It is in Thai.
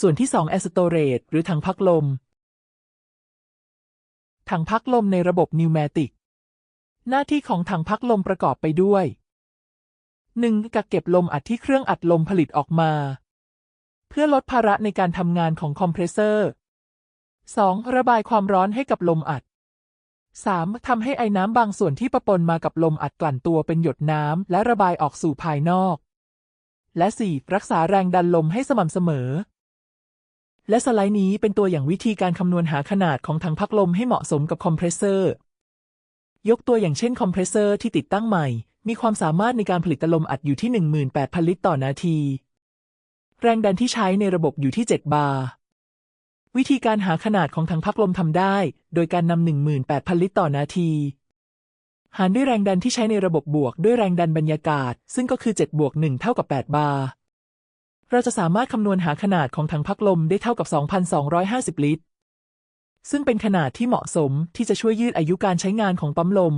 ส่วนที่2 a i r storage หรือถังพักลม ถังพักลมในระบบนิวแมติก หน้าที่ของถังพักลมประกอบไปด้วย 1. กักเก็บลมอัดที่เครื่องอัดลมผลิตออกมา เพื่อลดภาระในการทำงานของคอมเพรสเซอร์ 2. ระบายความร้อนให้กับลมอัด 3. ทำให้ไอ้น้ำบางส่วนที่ปะปนมากับลมอัดกลั่นตัวเป็นหยดน้ำและระบายออกสู่ภายนอก และ 4. รักษาแรงดันลมให้สม่ำเสมอ และสไลด์นี้เป็นตัวอย่างวิธีการคำนวณหาขนาดของถังพักลมให้เหมาะสมกับคอมเพรสเซอร์ ยกตัวอย่างเช่นคอมเพรสเซอร์ที่ติดตั้งใหม่ มีความสามารถในการผลิตลมอัดอยู่ที่ 18,000 ลิตรต่อนาที แรงดันที่ใช้ในระบบอยู่ที่ 7 บาร์ วิธีการหาขนาดของถังพักลมทำได้ โดยการนำ18,000 ลิตรต่อนาที หารด้วยแรงดันที่ใช้ในระบบบวกด้วยแรงดันบรรยากาศ ซึ่งก็คือ 7 บวก 1 เท่ากับ 8 บาร์ เราจะสามารถคำนวณหาขนาดของถังพักลมได้เท่ากับ 2,250 ลิตร ซึ่งเป็นขนาดที่เหมาะสมที่จะช่วยยืดอายุการใช้งานของปั๊มลม